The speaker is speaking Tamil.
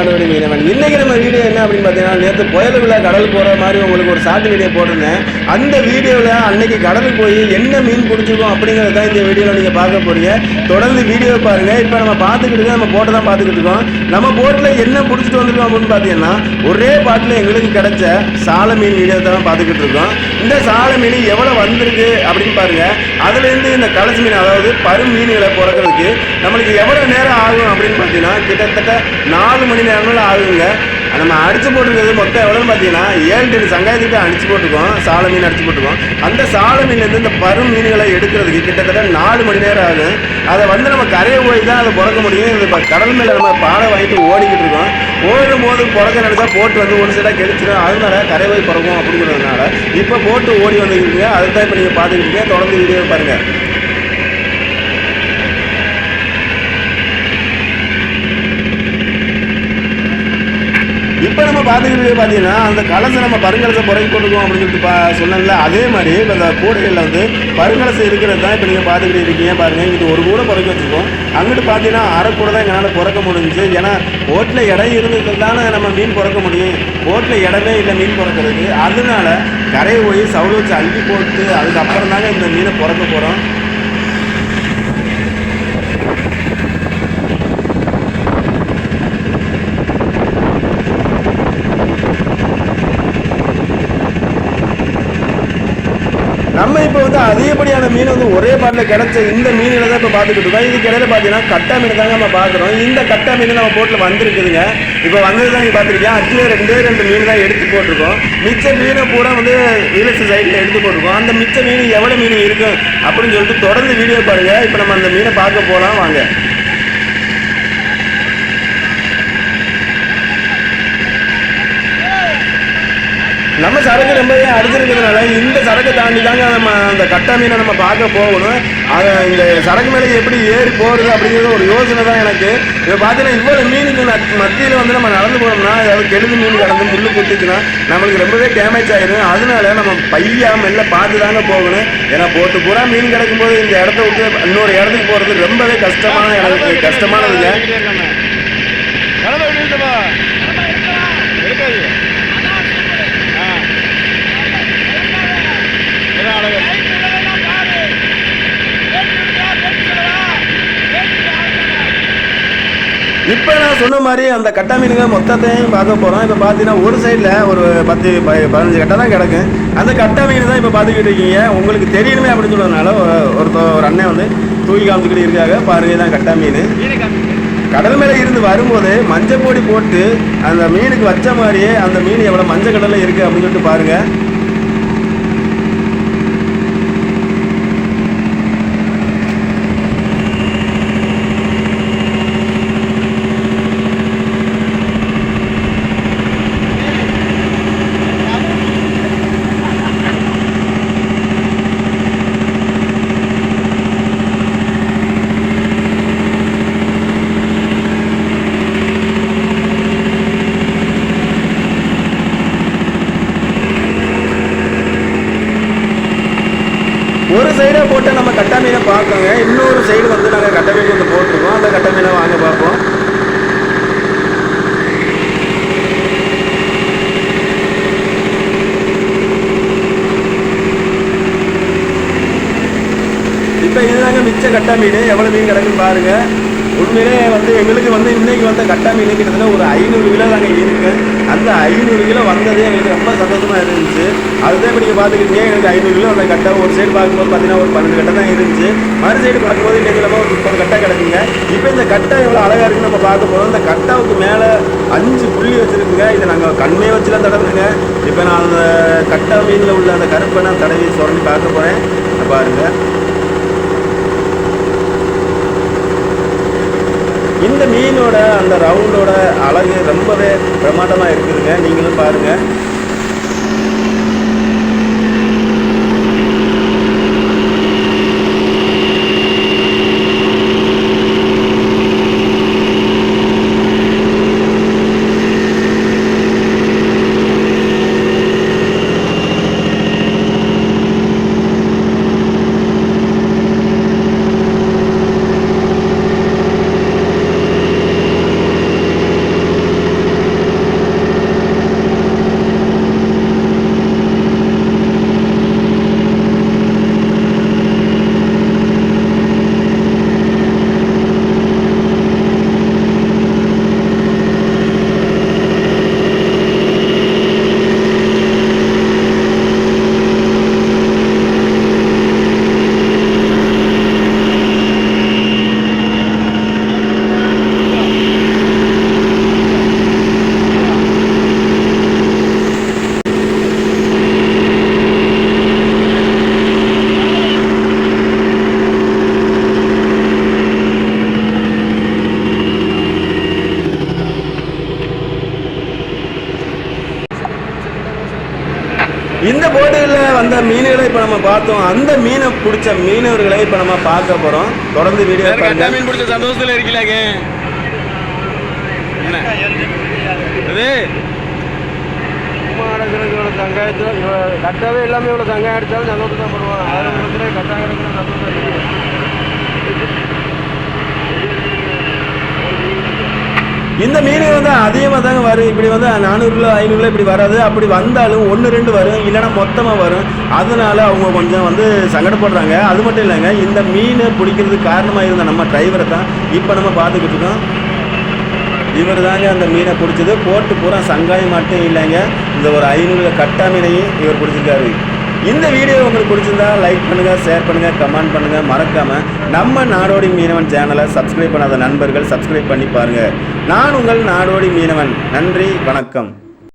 உங்கள் நாடோடி மீனவன் இன்னைக்கு நம்ம வீடியோ என்ன அப்படின்னு பார்த்தீங்கன்னா நேற்று புயலுக்குள்ள விழா கடல் போகிற மாதிரி உங்களுக்கு ஒரு ஷார்ட் வீடியோ போட்டிருந்தேன். அந்த வீடியோவில் அன்னைக்கு கடலுக்கு போய் என்ன மீன் பிடிச்சிருக்கோம் அப்படிங்கிறத தான் இந்த வீடியோவில் நீங்கள் பார்க்க போகிறீங்க தொடர்ந்து வீடியோ பாருங்கள் இப்போ நம்ம பார்த்துக்கிட்டு நம்ம போட்டை தான் பார்த்துக்கிட்டு இருக்கோம். நம்ம போட்டில் என்ன பிடிச்சிட்டு வந்திருக்கோம் அப்படின்னு பார்த்தீங்கன்னா ஒரே பாட்டில் எங்களுக்கு கிடைச்ச சால மீன் வீடியோ தான் பார்த்துக்கிட்டு இருக்கோம். இந்த சால மீன் எவ்வளோ வந்திருக்கு அப்படின்னு பாருங்கள் அதுலேருந்து இந்த கலசி மீன் அதாவது பரும் மீன்களை பிறக்கிறதுக்கு நம்மளுக்கு எவ்வளோ நேரம் ஆகும் அப்படின்னு பார்த்தீங்கன்னா கிட்டத்தட்ட நாலு மணி எவ்வளோ ஆகுங்க நம்ம அடிச்சு போட்டிருக்கிறது மொத்தம் எவ்வளோன்னு பார்த்தீங்கன்னா ஏழு டென் சங்காயத்துக்கு அடிச்சு போட்டிருக்கோம் சால மீன் அடிச்சு போட்டிருக்கோம் அந்த சால மீன்லேருந்து இந்த பரு மீன்களை எடுக்கிறதுக்கு கிட்டத்தட்ட நாலு மணி நேரம் ஆகும். அதை வந்து நம்ம கரையை போய் தான் அதை பிறக்க முடியும் இது இப்போ கடல் மேலே நம்ம பாலை வாங்கிட்டு ஓடிக்கிட்டு இருக்கோம். ஓடும் போது பிறக்க நினைச்சா போட்டு வந்து ஒரு சைடாக கெடிச்சிடும் அதனால கரை போய் பிறக்கும் அப்படிங்கிறதுனால இப்போ போட்டு ஓடி வந்துருக்கீங்க அதுதான் இப்போ நீங்கள் பார்த்துக்கிட்டு தொடர்ந்து வீடியோ பாருங்கள் இப்போ நம்ம பார்த்துக்கிட்டு பார்த்தீங்கன்னா அந்த கலசை நம்ம பருங்கலசை புறக்கி போட்டுக்கோம் அப்படின்னு சொல்லிட்டு பா சொன்னேன்ல. அதே மாதிரி இப்போ இந்த கூடைகளில் வந்து பருங்கலசை இருக்கிறது தான் இப்போ நீங்கள் பார்த்துக்கிட்டு இருக்கீங்க. பாருங்கள் இங்கிட்டு ஒரு கூட புறக்கி வச்சுருக்கோம். அங்கிட்டு பார்த்தீங்கன்னா அரை கூட தான் எங்களால் பிறக்க முடிஞ்சுச்சு. ஏன்னா ஓட்டில் இடம் இருந்தது தானே நம்ம மீன் பிறக்க முடியும். ஓட்டில் இடமே இல்லை மீன் பிறக்கிறதுக்கு. அதனால கரையை போய் சவுளை வச்சு அள்ளி போட்டு அதுக்கப்புறம் தாங்க இந்த மீனை பிறக்க போகிறோம் நம்ம இப்போ வந்து அதிகப்படியான மீன் வந்து ஒரே பாட்டில் கிடச்ச இந்த மீனில் தான் இப்போ பார்த்துக்கிட்டு இருக்கோம். இதுக்கு இடையில பார்த்தீங்கன்னா கட்டா மீன் தாங்க நம்ம பார்க்குறோம். இந்த கட்டா மீன் நம்ம போட்டில் வந்திருக்குதுங்க. இப்போ வந்தது தான் நீங்கள் பார்த்துருக்கீங்க. அதுலேயே ரெண்டே ரெண்டு மீன் தான் எடுத்து போட்டிருக்கோம். மிச்ச மீனை பூரா வந்து வீலஸ் சைடில் எடுத்து போட்டிருக்கோம். அந்த மிச்ச மீன் எவ்வளோ மீன் இருக்கும் அப்படின்னு சொல்லிட்டு தொடர்ந்து வீடியோ பாருங்கள் இப்போ நம்ம அந்த மீனை பார்க்க போகலாம் வாங்க. நம்ம சரக்கு ரொம்பவே அடிச்சிருக்கிறதுனால இந்த சரக்கு தாண்டி தாங்க நம்ம அந்த கட்டா மீனை நம்ம பார்க்க போகணும். அதை இந்த சரக்கு மேலே எப்படி ஏறி போகிறது அப்படிங்கிறது ஒரு யோசனை தான் எனக்கு. இப்போ பார்த்தீங்கன்னா இவ்வளோ மீனுக்கு மத்தியில் வந்து நம்ம நடந்து போனோம்னா ஏதாவது கெழுது மீன் கடந்து முள்ளு குத்துச்சுன்னா நம்மளுக்கு ரொம்பவே டேமேஜ் ஆகிடும் அதனால நம்ம பையா மெல்ல பார்த்து தாங்க போகணும். ஏன்னா போட்டு பூரா மீன் கிடைக்கும்போது இந்த இடத்த விட்டு இன்னொரு இடத்துக்கு போகிறது ரொம்பவே கஷ்டமான எனக்கு கஷ்டமானதுங்க கடமை விழுந்துமா இருக்காது ஆ இதான் அழகு இப்போ நான் சொன்ன மாதிரி அந்த கட்டா மீனுங்க மொத்தத்தையும் பார்க்க போகிறோம் இப்போ பார்த்தீங்கன்னா ஒரு சைடில் ஒரு பத்து பதினஞ்சு கட்டை தான் கிடக்கும் அந்த கட்டா மீன் தான் இப்போ பார்த்துக்கிட்டு இருக்கீங்க. உங்களுக்கு தெரியணுமே அப்படின்னு சொல்றதுனால ஒரு- ஒருத்தர் ஒரு அண்ணன் வந்து தூக்கி காமிச்சுக்கிட்டு இருக்காங்க. பாருங்க தான் கட்டா மீன். கடல் மேலே இருந்து வரும்போது மஞ்சள் பொடி போட்டு அந்த மீனுக்கு வச்ச மாதிரியே அந்த மீன் எவ்வளோ மஞ்சள் கடலில் இருக்குது அப்படின்னு சொல்லிட்டு பாருங்கள் ஒரு சைடாக போட்டு நம்ம கட்டா மீனை பார்க்கோங்க இன்னொரு சைடு வந்து நாங்கள் கட்டை மீன் வந்து போட்டிருக்கோம். அந்த கட்டை மீனை வாங்க பார்ப்போம். இப்போ இதுதாங்க மிச்ச கட்டா மீன் எவ்வளோ மீன் கிடக்குன்னு பாருங்க. உண்மையிலே வந்து எங்களுக்கு வந்து இன்னைக்கு வந்த கட்டா மீன் ஒரு ஐநூறு கிலோ தாங்க இருக்கு. அந்த ஐநூறு கிலோ வந்ததே எங்களுக்கு ரொம்ப சந்தோஷமாக இருந்துச்சு. அதுதான் இப்போ நீங்கள் பார்த்துக்கிட்டீங்க எனக்கு ஐநூறு கிலோ அந்த கட்டை ஒரு சைடு பார்க்கும்போது பார்த்தீங்கன்னா ஒரு பன்னெண்டு கட்டை தான் இருந்துச்சு. மறு சைடு பார்க்கும்போது இன்னைக்கு ஒரு முப்பது கட்டை கிடக்குங்க. இப்போ இந்த கட்டை எவ்வளோ அழகாக இருக்குன்னு நம்ம பார்க்க போகிறோம் இந்த கட்டாவுக்கு மேலே அஞ்சு புள்ளி வச்சுருக்குங்க. இதை நாங்கள் கண்மே வச்சுலாம் தடவுங்க இப்போ நான் அந்த கட்டா மீனில் உள்ள அந்த கருப்பை நான் தடவி சுரண்டி பார்க்க போகிறேன் பாருங்கள் இந்த மீனோட அந்த ரவுண்டோட அழகு ரொம்பவே பிரமாண்டமாக இருக்குதுங்க. நீங்களும் பாருங்கள் இந்த போட்டியில் வந்த மீன்களை இப்போ நம்ம பார்த்தோம். அந்த மீனை பிடிச்ச மீனவர்களை இப்போ நம்ம பார்க்க போகிறோம் தொடர்ந்து வீடியோ மீன் பிடிச்ச சந்தோஷத்துல இருக்கலாங்க என்ன? அது சங்காயத்தில் இவ்வளோ கட்டாவே எல்லாமே இவ்வளோ சங்காயம் அடித்தாலும் சந்தோஷம் தான் பண்ணுவாங்க இந்த மீன் வந்து அதிகமாக தாங்க வரும். இப்படி வந்து நானூறு கிலோ ஐநூறு கிலோ இப்படி வராது. அப்படி வந்தாலும் ஒன்று ரெண்டு வரும். இல்லைன்னா மொத்தமாக வரும். அதனால அவங்க கொஞ்சம் வந்து சங்கடப்படுறாங்க. அது மட்டும் இல்லைங்க இந்த மீனை பிடிக்கிறதுக்கு காரணமாக இருந்த நம்ம டிரைவரை தான் இப்போ நம்ம பார்த்துக்கிட்டு இருக்கோம். இவர் தாங்க அந்த மீனை பிடிச்சது. போட்டு பூரா சங்காயம் மட்டும் இல்லைங்க. இந்த ஒரு ஐநூறு கட்டா மீனையும் இவர் பிடிச்சிருக்காரு. இந்த வீடியோ உங்களுக்கு பிடிச்சிருந்தா லைக் பண்ணுங்க ஷேர் பண்ணுங்க கமெண்ட் பண்ணுங்க. மறக்காம நம்ம நாடோடி மீனவன் சேனலை சப்ஸ்கிரைப் பண்ணாத நண்பர்கள் சப்ஸ்கிரைப் பண்ணி பாருங்க. நான் உங்கள் நாடோடி மீனவன். நன்றி வணக்கம்.